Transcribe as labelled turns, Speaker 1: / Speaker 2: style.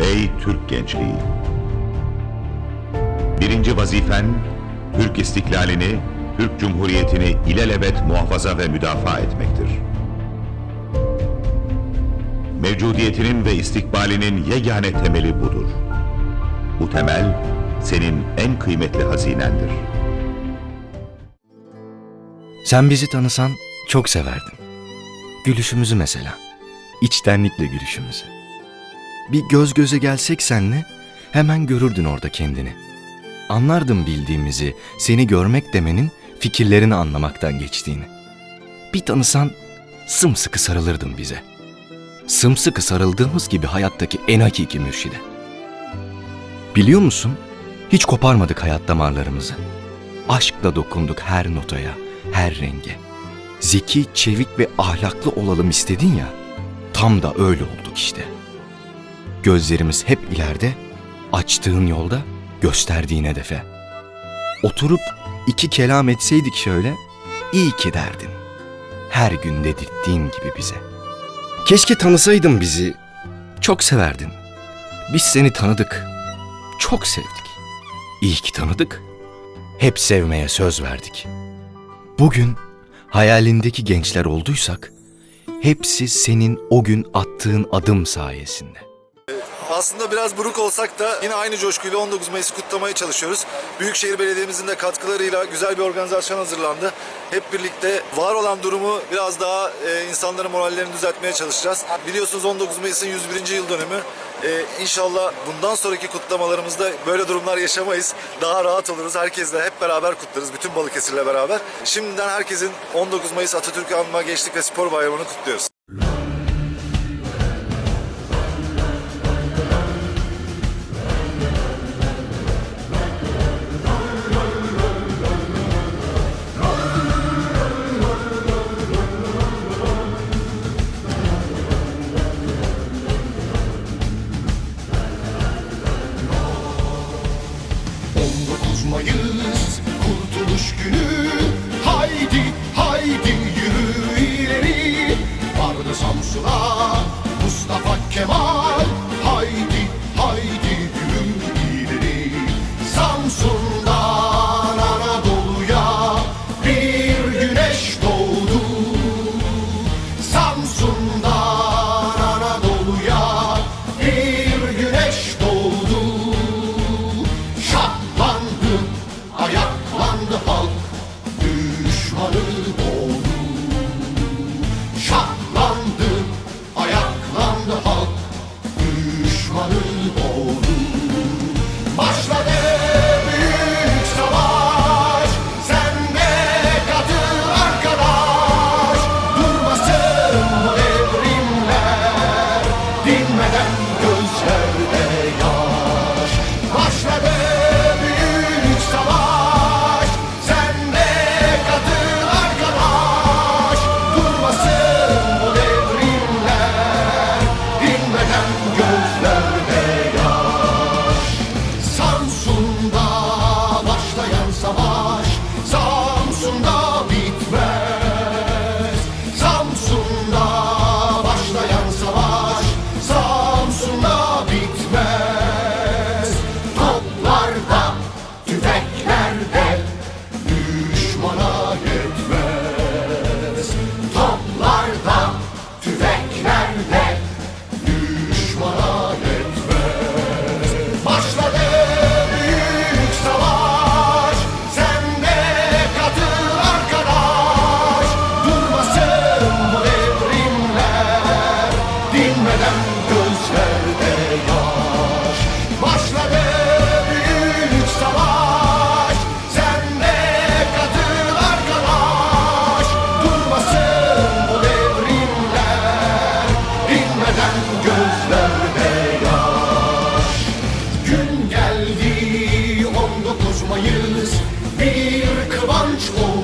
Speaker 1: Ey Türk gençliği! Birinci vazifen, Türk istiklalini, Türk Cumhuriyeti'ni ilelebet muhafaza ve müdafaa etmektir. Mevcudiyetinin ve istikbalinin yegane temeli budur. Bu temel, senin en kıymetli hazinendir.
Speaker 2: Sen bizi tanısan çok severdin. Gülüşümüzü mesela. İçtenlikle gülüşümüzü. Bir göz göze gelsek senle hemen görürdün orada kendini. Anlardım bildiğimizi, seni görmek demenin fikirlerini anlamaktan geçtiğini. Bir tanısan sımsıkı sarılırdın bize. Sımsıkı sarıldığımız gibi hayattaki en hakiki mürşide. Biliyor musun? Hiç koparmadık hayat damarlarımızı. Aşkla dokunduk her notaya, her renge. Zeki, çevik ve ahlaklı olalım istedin ya. Tam da öyle olduk işte. Gözlerimiz hep ileride, açtığın yolda, gösterdiğin hedefe. Oturup iki kelam etseydik şöyle, iyi ki derdin. Her gün dedirttiğin gibi bize. Keşke tanısaydın bizi. Çok severdin. Biz seni tanıdık. Çok sevdik. İyi ki tanıdık. Hep sevmeye söz verdik. Bugün hayalindeki gençler olduysak, hepsi senin o gün attığın adım sayesinde.
Speaker 3: Aslında biraz buruk olsak da yine aynı coşkuyla 19 Mayıs'ı kutlamaya çalışıyoruz. Büyükşehir Belediye'mizin de katkılarıyla güzel bir organizasyon hazırlandı. Hep birlikte var olan durumu biraz daha e, insanların morallerini düzeltmeye çalışacağız. Biliyorsunuz 19 Mayıs'ın 101. yıl dönümü. E, inşallah bundan sonraki kutlamalarımızda böyle durumlar yaşamayız. Daha rahat oluruz. Herkesle hep beraber kutlarız. Bütün Balıkesir'le beraber. Şimdiden herkesin 19 Mayıs Atatürk Anma Gençlik ve Spor Bayramı'nı kutluyoruz.
Speaker 4: Mayıs 가장 bir kıvanç